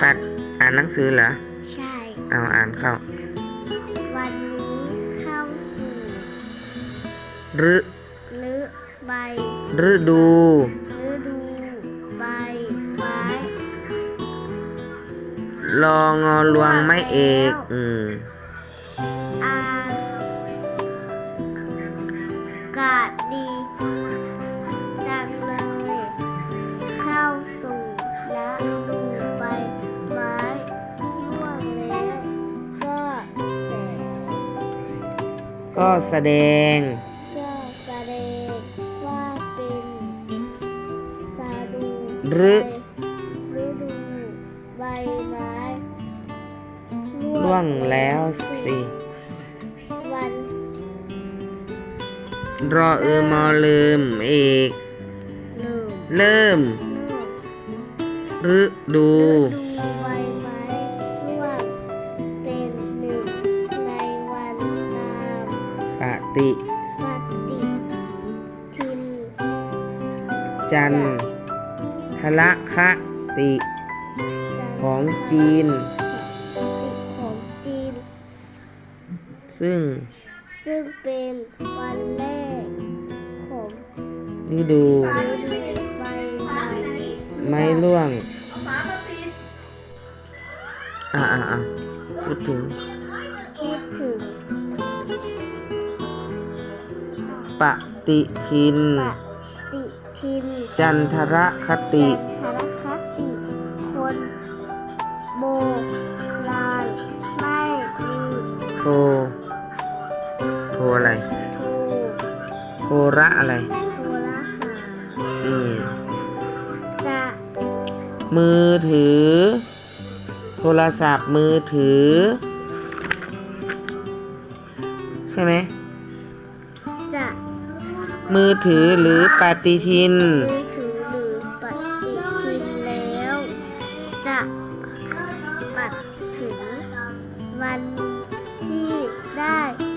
ปัดอ่านหนังสือเหรอ ใช่ เอาอ่านเข้า วันนี้เข้าสู่ฤฤใบฤดูฤดูใบไม้รองอลวงไม้เอก อืมอากาศดี ก็แสงก็แสดง ก็แสดงว่าเป็นสาดูฤฤดูใบไม้ล่วงแล้วสิวันรอเออมอลืมเอกหนึ่งเริ่มเมื่อฤดู ฤดูใบไม้ ปฏิปฏิทินจันทละคะติ ของจีน ของจีน ซึ่งซึ่งเป็นวันแรกของฤดูฤดูใบไม้ไม้ร่วง อ่าอ่าอ่าพูดถึง พูดถึง ปฏิทินปฏิทินจันทรคติจันทรคติ คนโบราณไม่มีโทรโทรอะไรโทรโทระอะไร โทรหาอืม จะมือถือ โทรศัพท์มือถือ ใช่ไหม จะ มือถือหรือปฏิทินแล้ว จะปัดถึงวันที่ได้